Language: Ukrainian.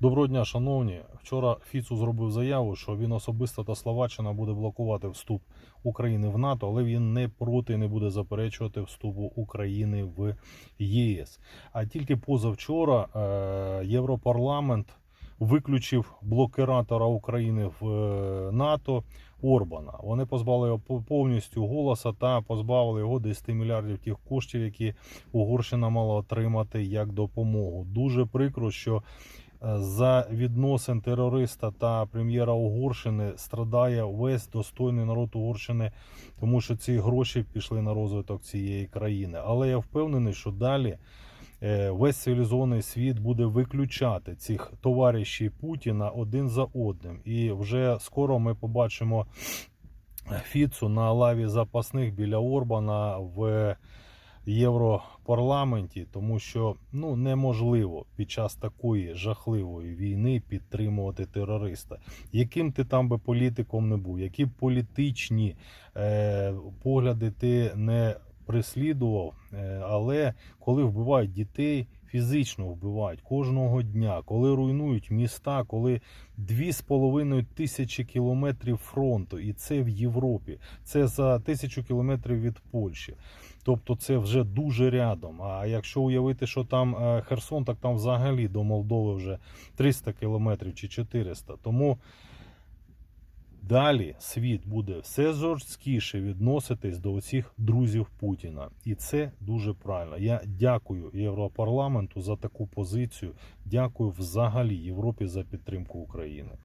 Доброго дня, шановні. Вчора Фіцу зробив заяву, що він особисто та Словаччина буде блокувати вступ України в НАТО, але він не проти і не буде заперечувати вступу України в ЄС. А тільки позавчора е, Європарламент виключив блокиратора України в е, НАТО Орбана. Вони позбавили його повністю голоса та позбавили його 10 мільярдів тих коштів, які Угорщина мала отримати як допомогу. Дуже прикро, що за відносин терориста та прем'єра Угорщини страдає весь достойний народ Угорщини, тому що ці гроші пішли на розвиток цієї країни. Але я впевнений, що далі е, весь цивілізований світ буде виключати цих товаришів Путіна один за одним. І вже скоро ми побачимо Фіцу на лаві запасних біля Орбана в Європарламенті, тому що ну неможливо під час такої жахливої війни підтримувати терориста. Яким ти там би політиком не був, які політичні е, погляди ти не прислідував, е, але коли вбивають дітей, фізично вбивають кожного дня, коли руйнують міста, коли дві з половиною тисячі кілометрів фронту, і це в Європі. Це за тисячу кілометрів від Польщі. Тобто це вже дуже рядом. А якщо уявити, що там е, Херсон, так там взагалі до Молдови вже 300 кілометрів чи 400. Тому далі світ буде все жорсткіше відноситись до усіх друзів Путіна. І це дуже правильно. Я дякую Європарламенту за таку позицію. Дякую взагалі Європі за підтримку України.